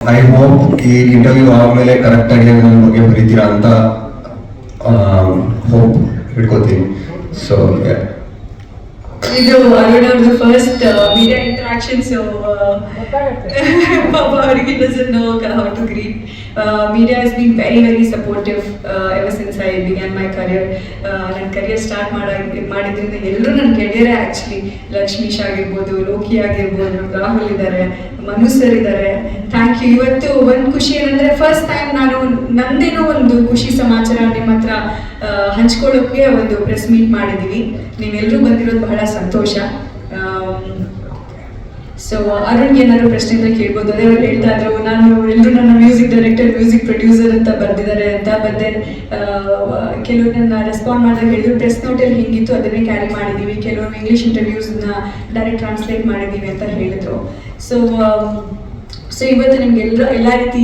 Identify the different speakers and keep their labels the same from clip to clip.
Speaker 1: I hope ಈ interview ಆದ್ಮೇಲೆ correct ಆಗಿ ನನ್ನ ಬಗ್ಗೆ ಬರೀತೀರಾ ಅಂತ ಹೋಪ್ ಇಟ್ಕೋತೀನಿ ಸೊ
Speaker 2: ಇದು Arun first media interaction so ಪಾಪ ಅವರಿಗೆ doesn't know how to greet media is been very very supportive ever since I began my career ನನ್ನ ಕರಿಯರ್ ಸ್ಟಾರ್ಟ್ ಮಾಡ ಮಾಡಿದ್ರಿಂದ ಎಲ್ಲರೂ ನನ್ನ ಗೆಳೆಯರೇ ಆ್ಯಕ್ಚುಲಿ ಲಕ್ಷ್ಮೀಶ್ ಆಗಿರ್ಬೋದು ಲೋಕಿ ಆಗಿರ್ಬೋದು ರಾಹುಲ್ ಇದ್ದಾರೆ ಮನು ಸರ್ ಇದ್ದಾರೆ ಥ್ಯಾಂಕ್ ಯು ಇವತ್ತು ಒಂದು ಖುಷಿ ಏನಂದ್ರೆ ಫಸ್ಟ್ ಟೈಮ್ ನಾನು ನಂದೇನೋ ಒಂದು ಖುಷಿ ಸಮಾಚಾರ ನಿಮ್ಮ ಹತ್ರ ಹಂಚ್ಕೊಳ್ಳೋಕೆ ಒಂದು ಪ್ರೆಸ್ ಮೀಟ್ ಮಾಡಿದೀವಿ. ನೀವೆಲ್ಲರೂ ಬಂದಿರೋದು ಬಹಳ ಸಂತೋಷ. ಸೊ ಅರುಣ್ ಏನಾದ್ರು ಪ್ರಶ್ನೆ ಇದ್ರೆ ಕೇಳ್ಬೋದು. ಅದೇ ಅವ್ರು ಹೇಳ್ತಾ ಇದ್ರು, ನಾನು ಎಲ್ಲರೂ ನನ್ನ ಮ್ಯೂಸಿಕ್ ಡೈರೆಕ್ಟರ್ ಮ್ಯೂಸಿಕ್ ಪ್ರೊಡ್ಯೂಸರ್ ಅಂತ ಬರ್ದಿದ್ದಾರೆ ಅಂತ ಬಟ್ ಕೆಲವರು ನನ್ನ ರೆಸ್ಪಾಂಡ್ ಮಾಡಿದಾಗ ಹೇಳಿದ್ರು ಪ್ರೆಸ್ ನೋಟಲ್ಲಿ ಹಿಂಗಿತ್ತು, ಅದನ್ನೇ ಕ್ಯಾರಿ ಮಾಡಿದೀವಿ. ಕೆಲವರು ಇಂಗ್ಲಿಷ್ ಇಂಟರ್ವ್ಯೂಸ್ನ ಡೈರೆಕ್ಟ್ ಟ್ರಾನ್ಸ್ಲೇಟ್ ಮಾಡಿದೀವಿ ಅಂತ ಹೇಳಿದ್ರು. ಸೊ ಸೊ ಇವತ್ತು ನಿಮ್ಗೆ ಎಲ್ಲ ಎಲ್ಲ ರೀತಿ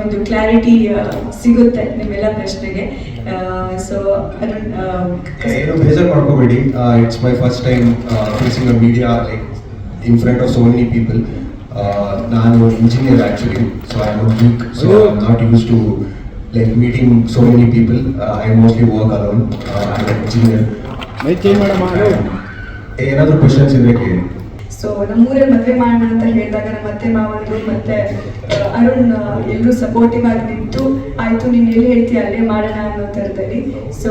Speaker 2: ಒಂದು ಕ್ಲಾರಿಟಿ ಸಿಗುತ್ತೆ ನಿಮ್ಮೆಲ್ಲ ಪ್ರಶ್ನೆಗೆ. ಸೊ
Speaker 1: ಏನು ಬೇಜಾರು ಮಾಡ್ಕೋಬೇಡಿ. It's my first time facing a media like in front of so many people ನಾನು engineer actually so I am weak so I am not use to like meeting so many people I mostly work alone
Speaker 3: I am engineer
Speaker 1: ಏನಾದರೂ questions ಇದ್ರೆ ಕೇಳಿ.
Speaker 2: So ನಮ್ಮೂರೇ ಮದುವೆ ಮಾಡೋಣ ಅಂತ ಹೇಳಿದಾಗ ನಮ್ಮ ಅತ್ತೆ ಮಾವಂದ್ರು ಮತ್ತೆ ಅರುಣ್ ಎಲ್ಲರೂ ಸಪೋರ್ಟಿವ್ ಆಗಿ ನಿಂತು, ಆಯ್ತು, ನೀನ್ ಎಲ್ಲಿ ಹೇಳ್ತೀಯ, ಅಲ್ಲೇ ಮಾಡೋಣ ಅನ್ನೋ ಥರದಲ್ಲಿ ಸೊ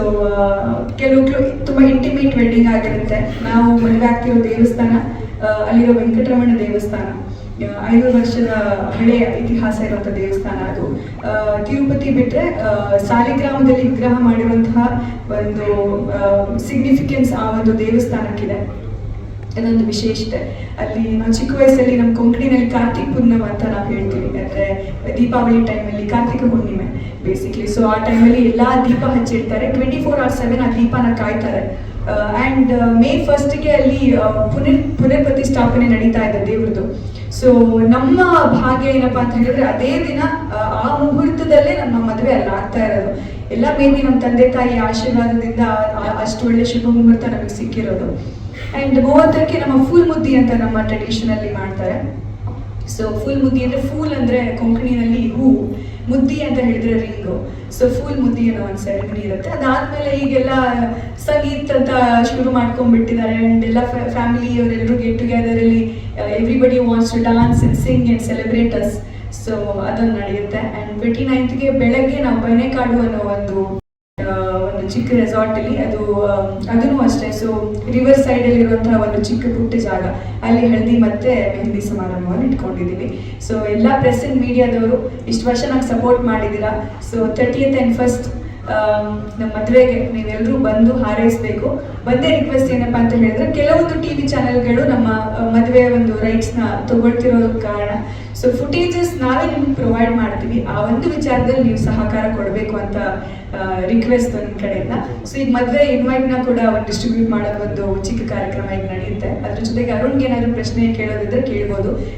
Speaker 2: ಕೆಲವು ತುಂಬಾ ಇಂಟಿಮೇಟ್ ವೆಡ್ಡಿಂಗ್ ಆಗಿರುತ್ತೆ. ನಾವು ಮದುವೆ ಆಗ್ತಿರೋ ದೇವಸ್ಥಾನ ಅಲ್ಲಿರೋ ವೆಂಕಟರಮಣ ದೇವಸ್ಥಾನ. ಐನೂರು ವರ್ಷದ ಹಳೆಯ ಇತಿಹಾಸ ಇರುವಂತಹ ದೇವಸ್ಥಾನ ಅದು. ತಿರುಪತಿ ಬಿಟ್ಟರೆ ಸಾಲಿಗ್ರಾಮದಲ್ಲಿ ವಿಗ್ರಹ ಮಾಡಿರುವಂತಹ ಒಂದು ಸಿಗ್ನಿಫಿಕೆನ್ಸ್ ಆ ಒಂದು ದೇವಸ್ಥಾನಕ್ಕಿದೆ. ಅದೊಂದು ವಿಶೇಷತೆ ಅಲ್ಲಿ ನಾವು ಚಿಕ್ಕ ವಯಸ್ಸಲ್ಲಿ ನಮ್ಮ ಕೊಂಕಣಿನಲ್ಲಿ ಕಾರ್ತಿಕ್ ಪೂರ್ಣಮ ಅಂತ ನಾವು ಹೇಳ್ತೀವಿ. ಅಂದ್ರೆ ದೀಪಾವಳಿ ಟೈಮಲ್ಲಿ ಕಾರ್ತಿಕ ಹುಣ್ಣಿಮೆ ಬೇಸಿಕಲಿ ಸೊ ಆ ಟೈಮಲ್ಲಿ ಎಲ್ಲಾ ದೀಪ ಹಚ್ಚಿರ್ತಾರೆ ಟ್ವೆಂಟಿ ಫೋರ್ ಅವರ್ಸ್ ಸೆವೆನ್ ಆ ದೀಪನ ಕಾಯ್ತಾರೆ. ಆ್ಯಂಡ್ ಮೇ ಫಸ್ಟ್ಗೆ ಅಲ್ಲಿ ಪುನರ್ ಪುನರ್ ಪ್ರತಿಷ್ಠಾಪನೆ ನಡೀತಾ ಇದೆ ದೇವ್ರದ್ದು ಸೊ ನಮ್ಮ ಭಾಗ್ಯ ಏನಪ್ಪಾ ಅಂತ ಹೇಳಿದ್ರೆ, ಅದೇ ದಿನ, ಆ ಮುಹೂರ್ತದಲ್ಲೇ ನಮ್ಮ ಮದುವೆ ಅಲ್ಲಿ ಆಗ್ತಾ ಇರೋದು. ಎಲ್ಲ ಮೇಬಿ ನಮ್ಮ ತಂದೆ ತಾಯಿ ಆಶೀರ್ವಾದದಿಂದ ಅಷ್ಟು ಒಳ್ಳೆ ಶುಭ ಮುಹೂರ್ತ ನಮಗೆ ಸಿಕ್ಕಿರೋದು. ಅಂಡ್ ಮೂವತ್ತಕ್ಕೆ ನಮ್ಮ ಫುಲ್ ಮುದ್ದಿ ಅಂತ ನಮ್ಮ ಟ್ರೆಡಿಷನಲ್ಲಿ ಮಾಡ್ತಾರೆ. ಸೊ ಫುಲ್ ಮುದ್ದಿ ಅಂದರೆ ಫೂಲ್ ಅಂದ್ರೆ ಕೊಂಕಣಿನಲ್ಲಿ ಹೂ, ಮುದ್ದಿ ಅಂತ ಹೇಳಿದ್ರೆ ರಿಂಗು. ಸೊ ಫುಲ್ ಮುದ್ದಿ ಅನ್ನೋ ಒಂದು ಸೆರೆಮನಿ ಇರುತ್ತೆ. ಅದಾದ್ಮೇಲೆ ಈಗೆಲ್ಲ ಸಂಗೀತ ಅಂತ ಶುರು ಮಾಡ್ಕೊಂಡ್ಬಿಟ್ಟಿದ್ದಾರೆ. ಅಂಡ್ ಎಲ್ಲ ಫ್ಯಾಮಿಲಿ ಅವರೆಲ್ಲರೂ ಗೆಟ್ ಟುಗೆದರ್ ಅಲ್ಲಿ everybody wants to dance and sing and celebrate us so ಅದೊಂದು ನಡೆಯುತ್ತೆ. ಅಂಡ್ ಟ್ವೆಂಟಿ ನೈನ್ತ್ಗೆ ಬೆಳಗ್ಗೆ ನಾವು ಬೈನೆಕಾಡು ಅನ್ನೋ ಒಂದು ಒಂದು ಚಿಕ್ಕ ರೆಸಾರ್ಟ್ ಅಲ್ಲಿ ಅದು ಅದನ್ನು ಅಷ್ಟೇ. ಸೊ ರಿವರ್ ಸೈಡ್ ಅಲ್ಲಿ ಇರುವಂತಹ ಒಂದು ಚಿಕ್ಕ ಪುಟ್ಟ ಜಾಗ. ಅಲ್ಲಿ ಹಳದಿ ಮತ್ತೆ ಮೆಹಂದಿ ಸಮಾರಂಭವನ್ನು ಇಟ್ಕೊಂಡಿದ್ದೀವಿ ಸೊ ಎಲ್ಲಾ ಪ್ರೆಸ್ ಅಂಡ್ ಮೀಡಿಯಾದವರು ಇಷ್ಟು ವರ್ಷ ನಂಗೆ ಸಪೋರ್ಟ್ ಮಾಡಿದ್ದೀರಾ ಸೊ ತರ್ಟಿಯತ್ ಅಂಡ್ ಫಸ್ಟ್ ನಮ್ಮ ಮದುವೆಗೆ ನೀವೆಲ್ಲರೂ ಬಂದು ಹಾರೈಸಬೇಕು. ಒಂದೇ ರಿಕ್ವೆಸ್ಟ್ ಏನಪ್ಪ ಅಂತ ಹೇಳಿದ್ರೆ, ಕೆಲವೊಂದು ಟಿವಿ ಚಾನೆಲ್ಗಳು ನಮ್ಮ ಮದುವೆಯ ಒಂದು ರೈಟ್ಸ್ನ ತಗೊಳ್ತಿರೋ ಕಾರಣ. ಸೊ ಫುಟೇಜಸ್ ನಾವೇ ನಿಮ್ಗೆ ಪ್ರೊವೈಡ್ ಮಾಡ್ತೀವಿ. ಆ ಒಂದು ವಿಚಾರದಲ್ಲಿ ನೀವು ಸಹಕಾರ ಕೊಡಬೇಕು ಅಂತ ರಿಕ್ವೆಸ್ಟ್ ನಿಮ್ಮ ಕಡೆಯಿಂದ. ಸೊ ಈಗ ಮದುವೆ ಇನ್ವೈಟ್ನ ಕೂಡ ಅವ್ರು ಡಿಸ್ಟ್ರಿಬ್ಯೂಟ್ ಮಾಡೋದು ಒಂದು ಚಿಕ್ಕ ಕಾರ್ಯಕ್ರಮ ಈಗ ನಡೆಯುತ್ತೆ. ಅದ್ರ ಜೊತೆಗೆ ಅರುಣ್ಗೆ ಏನಾದ್ರು ಪ್ರಶ್ನೆ ಕೇಳೋದಿದ್ರೆ ಕೇಳ್ಬೋದು.